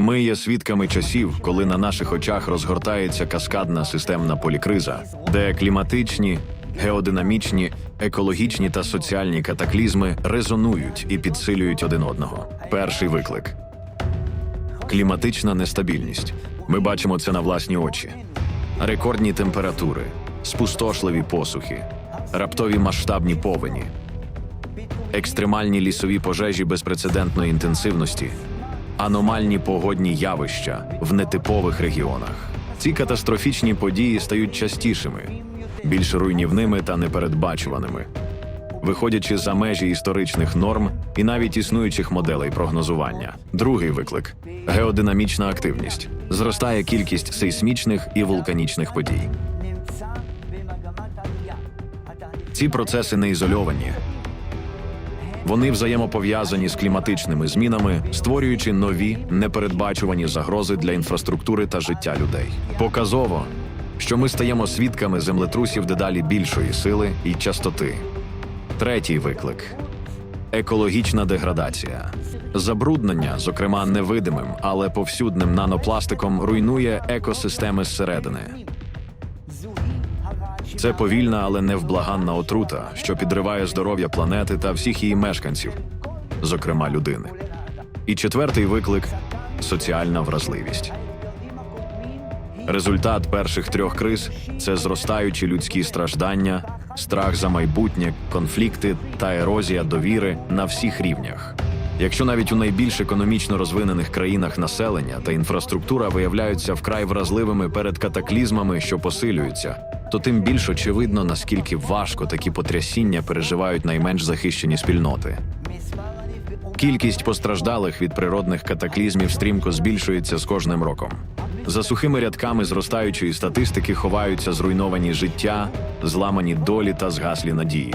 Ми є свідками часів, коли на наших очах розгортається каскадна системна полікриза, де кліматичні, геодинамічні, екологічні та соціальні катаклізми резонують і підсилюють один одного. Перший виклик кліматична нестабільність. Ми бачимо це на власні очі. Рекордні температури, спустошливі посухи, раптові масштабні повені, екстремальні лісові пожежі безпрецедентної інтенсивності, аномальні погодні явища в нетипових регіонах. Ці катастрофічні події стають частішими, більш руйнівними та непередбачуваними, виходячи за межі історичних норм і навіть існуючих моделей прогнозування. Другий виклик геодинамічна активність. Зростає кількість сейсмічних і вулканічних подій. Ці процеси не ізольовані. Вони взаємопов'язані з кліматичними змінами, створюючи нові непередбачувані загрози для інфраструктури та життя людей. Показово, що ми стаємо свідками землетрусів дедалі більшої сили і частоти. Третій виклик екологічна деградація. Забруднення, зокрема невидимим, але повсюдним нанопластиком, руйнує екосистеми зсередини. Це повільна, але невблаганна отрута, що підриває здоров'я планети та всіх її мешканців, зокрема людини. І четвертий виклик соціальна вразливість. Результат перших трьох криз це зростаючі людські страждання, страх за майбутнє, конфлікти та ерозія довіри на всіх рівнях. Якщо навіть у найбільш економічно розвинених країнах населення та інфраструктура виявляються вкрай вразливими перед катаклізмами, що посилюються, то тим більш очевидно, наскільки важко такі потрясіння переживають найменш захищені спільноти. Кількість постраждалих від природних катаклізмів стрімко збільшується з кожним роком. За сухими рядками зростаючої статистики ховаються зруйновані життя, зламані долі та згаслі надії.